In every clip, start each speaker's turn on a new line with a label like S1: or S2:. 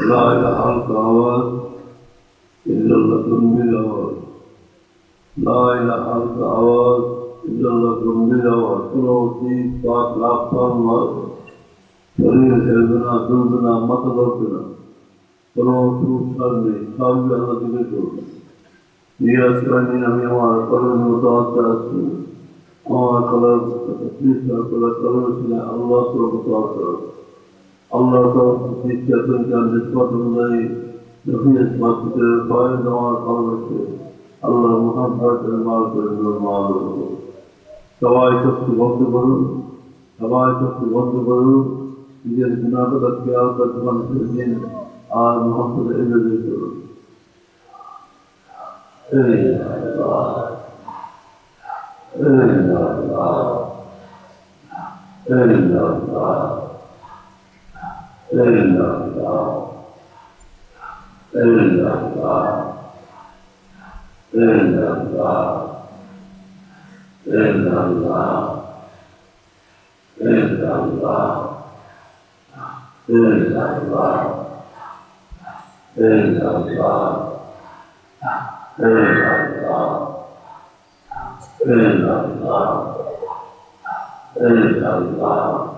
S1: لا الحق آواز إلا لكم بالأواز لا الحق آواز إلا لكم بالأواز كل وقتي فاق لأفضل مرض فريد حلبنا دلبنا مطلبنا كل وقتي سرمي سابق الله تبكر یہ اس کا نہیں ہمیں ہمارے قلب میں متوقع ہے ہمارے قلب تکلیف کر قلب کرنے سے اللہ سے متوقع ہے Allah'tan ihtiyatın kendisi batırmayı nefis batıdır, fail zaman kalmıştır. Allah Muhammed el-Mağdur'un mağdur'u. Kavai kaptı vakti barın, kavai kaptı vakti barın, bize günahı da kıyafet etmanı sözün, ağır Muhammed'e emredin diyor. Ey Allah! Ey Allah! Ey Allah! 음악을듣는사람들은그의뜻을깨닫습니 다.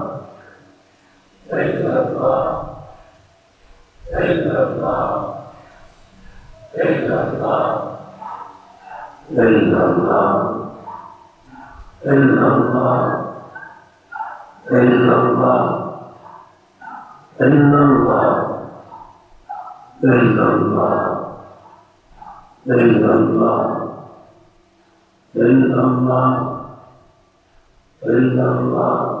S1: Faith of love. Faith of love. Faith of love. Faith of love. Faith of love. Faith of love. Faith of love. Faith of love. Faith of love. Faith of love. Faith of love.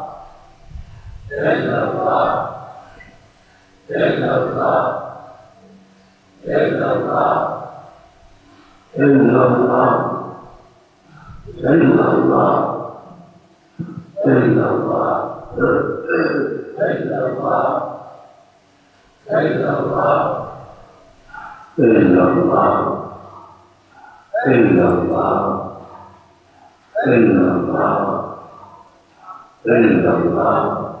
S1: Then of love. Then of love. Then of love. Then of love. Then of love. Then of love. Then of love. Then of love. Then of love. Then of love. Then of love. Then of love.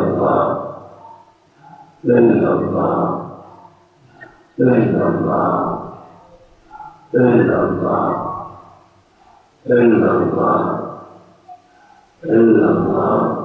S1: الله သိသမ္မာသိသမ္မာသိသမ္မာသိသမ္မာသိသမ္မာ